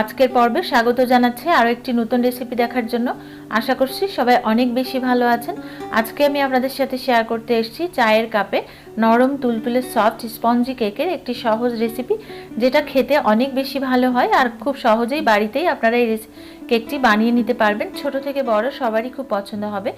আজকের পর্বে স্বাগত জানাচ্ছি আরও একটি নতুন রেসিপি দেখার জন্য। আশা করছি সবাই অনেক বেশি ভালো আছেন। আজকে আমি আপনাদের সাথে শেয়ার করতে এসেছি চায়ের কাপে নরম তুলতুলে সফট স্পঞ্জি কেকের একটি সহজ রেসিপি যেটা খেতে অনেক বেশি ভালো হয় আর খুব সহজেই বাড়িতেই আপনারা এই কেকটি বানিয়ে নিতে পারবেন। ছোট থেকে বড় সবারই খুব পছন্দ হবে।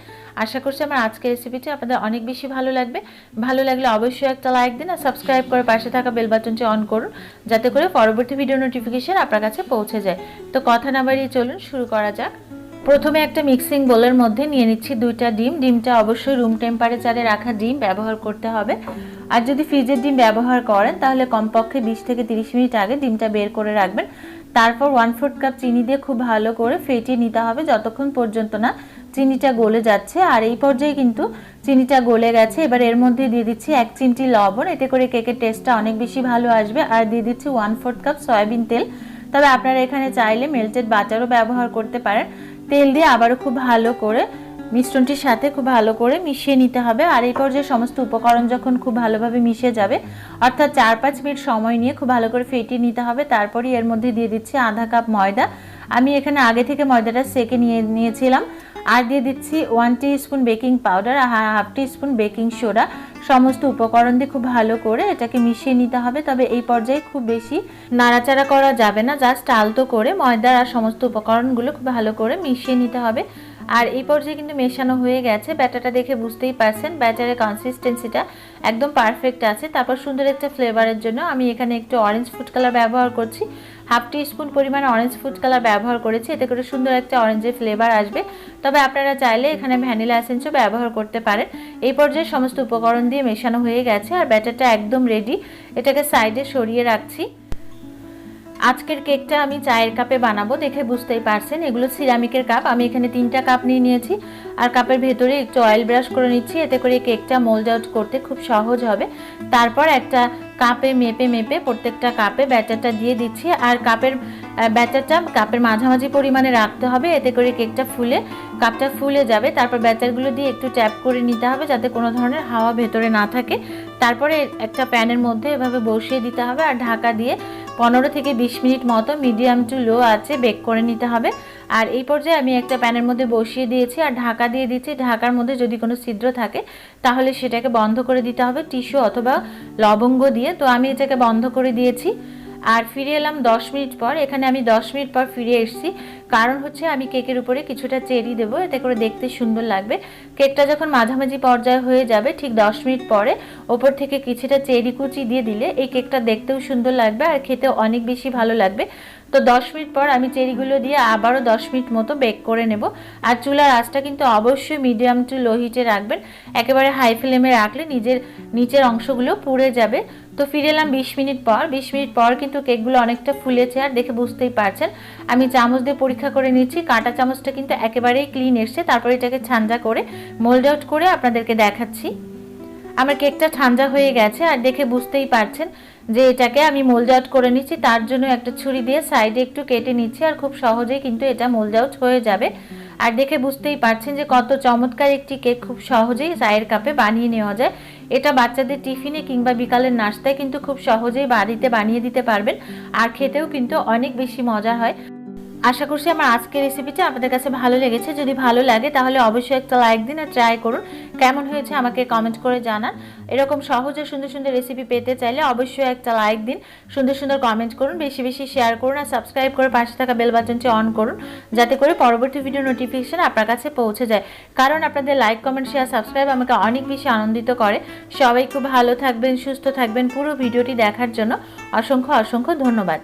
আশা করছি আমার আজকের রেসিপিটি আপনাদের অনেক বেশি ভালো লাগবে। ভালো লাগলে অবশ্যই একটা লাইক দিন আর সাবস্ক্রাইব করে পাশে থাকা বেল বাটনটি অন করুন, যাতে করে পরবর্তী ভিডিও নোটিফিকেশন আপনার কাছে পৌঁছে যায়। তো কথা না বাড়িয়ে চলুন, শুরু করা যাক। প্রথমে একটা মিক্সিং বোলের মধ্যে নিয়ে নিচ্ছি দুইটা ডিম। ডিমটা অবশ্যই রুম টেম্পারেচারে রাখা ডিম ব্যবহার করতে হবে। আর যদি ফ্রিজের ডিম ব্যবহার করেন, তাহলে কমপক্ষে বিশ থেকে তিরিশ মিনিট আগে ডিমটা বের করে রাখবেন। তারপর ওয়ান ফোর্থ কাপ চিনি দিয়ে খুব ভালো করে ফেটিয়ে নিতে হবে, যতক্ষণ পর্যন্ত না চিনিটা গলে যাচ্ছে। আর এই পর্যায়ে কিন্তু চিনিটা গলে গেছে। এবার এর মধ্যে দিয়ে দিচ্ছি এক চিমটি লবণ। এতে করে কেকের টেস্টটা অনেক বেশি ভালো আসবে। আর দিয়ে দিচ্ছি ওয়ান ফোর্থ কাপ সয়াবিন তেল। তবে আপনারা এখানে চাইলে মেল্টেড বাটারও ব্যবহার করতে পারেন। তেল দিয়ে আবারও খুব ভালো করে মিশ্রণটির সাথে খুব ভালো করে মিশিয়ে নিতে হবে। আর এই পর্যায়ে সমস্ত উপকরণ যখন খুব ভালোভাবে মিশে যাবে, অর্থাৎ চার পাঁচ মিনিট সময় নিয়ে খুব ভালো করে ফেটিয়ে নিতে হবে। তারপরই এর মধ্যে দিয়ে দিচ্ছি আধা কাপ ময়দা। আমি এখানে আগে থেকে ময়দাটা সেকে নিয়ে নিয়েছিলাম। আর দিয়ে দিচ্ছি ওয়ান স্পুন বেকিং পাউডার আর হাফ স্পুন বেকিং সোডা সমস্ত উপকরণ দিয়ে খুব ভালো করে এটাকে মিশিয়ে নিতে হবে। তবে এই পর্যায়ে খুব বেশি নাড়াচাড়া করা যাবে না, জাস্ট আলতো করে ময়দার আর সমস্ত উপকরণগুলো খুব ভালো করে মিশিয়ে নিতে হবে। আর এই পর্যায়ে কিন্তু মেশানো হয়ে গেছে। ব্যাটারটা দেখে বুঝতেই পারছেন, ব্যাটারের কনসিস্টেন্সিটা একদম পারফেক্ট আছে। তারপর সুন্দর একটা ফ্লেভারের জন্য আমি এখানে একটু অরেঞ্জ ফুড কালার ব্যবহার করছি। হাফ টি স্পুন পরিমাণে অরেঞ্জ ফুড কালার ব্যবহার করেছি। এতে করে সুন্দর একটা অরেঞ্জের ফ্লেভার আসবে। তবে আপনারা চাইলে এখানে ভ্যানিলা এসেন্সও ব্যবহার করতে পারেন। এই পর্যায়ে সমস্ত উপকরণ দিয়ে মেশানো হয়ে গেছে আর ব্যাটারটা একদম রেডি এটাকে সাইডে সরিয়ে রাখছি। আজকের কেকটা আমি চায়ের কাপে বানাবো, দেখে বুঝতেই পারছেন। এগুলো সিরামিকের কাপ, আমি এখানে তিনটা কাপ নিয়ে নিয়েছি। আর কাপের ভেতরে একটু অয়েল ব্রাশ করে নিচ্ছি, এতে করে কেকটা মোল্ড আউট করতে খুব সহজ হবে। তারপর একটা কাপে মেপে মেপে প্রত্যেকটা কাপে ব্যাটারটা দিয়ে দিচ্ছি। আর কাপের ব্যাটারটা কাপের মাঝামাঝি পরিমাণে রাখতে হবে, এতে করে কেকটা ফুলে, কাপটা ফুলে যাবে। তারপর ব্যাটারগুলো দিয়ে একটু ট্যাপ করে নিতে হবে, যাতে কোনো ধরনের হাওয়া ভেতরে না থাকে। তারপরে একটা প্যানের মধ্যে এভাবে বসিয়ে দিতে হবে, আর ঢাকা দিয়ে পনেরো থেকে বিশ মিনিট মতো মিডিয়াম টু লো আছে, বেক করে নিতে হবে। আর এই পর্যায়ে আমি একটা প্যানের মধ্যে বসিয়ে দিয়েছি আর ঢাকা দিয়ে দিচ্ছি। ঢাকার মধ্যে যদি কোনো ছিদ্র থাকে, তাহলে সেটাকে বন্ধ করে দিতে হবে টিস্যু অথবা লবঙ্গ দিয়ে। তো আমি এটাকে বন্ধ করে দিয়েছি। আর ফিরে এলাম দশ মিনিট পর। এখানে আমি দশ মিনিট পর ফিরে এসেছি। কারণ হচ্ছে আমি কেকের উপরে কিছুটা চেরি দেবো। এতে করে দেখতে সুন্দর লাগবে। কেকটা যখন মাঝামাঝি পর্যায়ে হয়ে যাবে, ঠিক দশ মিনিট পরে ওপর থেকে কিছুটা চেরি কুচি দিয়ে দিলে এই কেকটা দেখতেও সুন্দর লাগবে আর খেতেও অনেক বেশি ভালো লাগবে। তো দশ মিনিট পর আমি চেরিগুলো দিয়ে আবারও দশ মিনিট মতো বেক করে নেব। আর চুলার আঁচটা কিন্তু অবশ্যই মিডিয়াম টু লো হিটে রাখবেন। একেবারে হাই ফ্লেমে রাখলে নিজের, নিচের অংশগুলো পুড়ে যাবে। তো ফিরে এলাম বিশ মিনিট পর। বিশ মিনিট পর কিন্তু কেকগুলো অনেকটা ফুলেছে আর দেখে বুঝতেই পারছেন। আমি চামচ দিয়ে পরীক্ষা করে নিচ্ছি। কাঁটা চামচটা কিন্তু একেবারেই ক্লিন এসছে। তারপর এটাকে ছাঞ্জা করে মোল্ড আউট করে আপনাদেরকে দেখাচ্ছি। আমার কেকটা ঠান্ডা হয়ে গেছে আর দেখে বুঝতেই পারছেন যে এটাকে আমি মোল্ড আউট করে নিচ্ছি। তার জন্য একটা ছুরি দিয়ে সাইডে একটু কেটে নিচ্ছি আর খুব সহজেই কিন্তু এটা মোল্ড আউট হয়ে যাবে। আর দেখে বুঝতেই পারছেন যে কত চমৎকার একটি কেক খুব সহজেই চায়ের কাপে বানিয়ে নেওয়া যায়। এটা বাচ্চাদের টিফিনে কিংবা বিকালের নাস্তায় কিন্তু খুব সহজেই বাড়িতে বানিয়ে দিতে পারবেন। আর খেতেও কিন্তু অনেক বেশি মজা হয়। আশা করছি আমার আজকের রেসিপিটা আপনাদের কাছে ভালো লেগেছে। যদি ভালো লাগে, তাহলে অবশ্যই একটা লাইক দিন আর ট্রাই করুন। কেমন হয়েছে আমাকে কমেন্ট করে জানান। এরকম সহজে সুন্দর সুন্দর রেসিপি পেতে চাইলে অবশ্যই একটা লাইক দিন, সুন্দর সুন্দর কমেন্ট করুন, বেশি বেশি শেয়ার করুন আর সাবস্ক্রাইব করে পাশে থাকা বেল বাটনটি অন করুন, যাতে করে পরবর্তী ভিডিও নোটিফিকেশন আপনার কাছে পৌঁছে যায়। কারণ আপনাদের লাইক কমেন্ট শেয়ার সাবস্ক্রাইব আমাকে অনেক বেশি আনন্দিত করে। সবাই খুব ভালো থাকবেন, সুস্থ থাকবেন পুরো ভিডিওটি দেখার জন্য। অসংখ্য অসংখ্য ধন্যবাদ।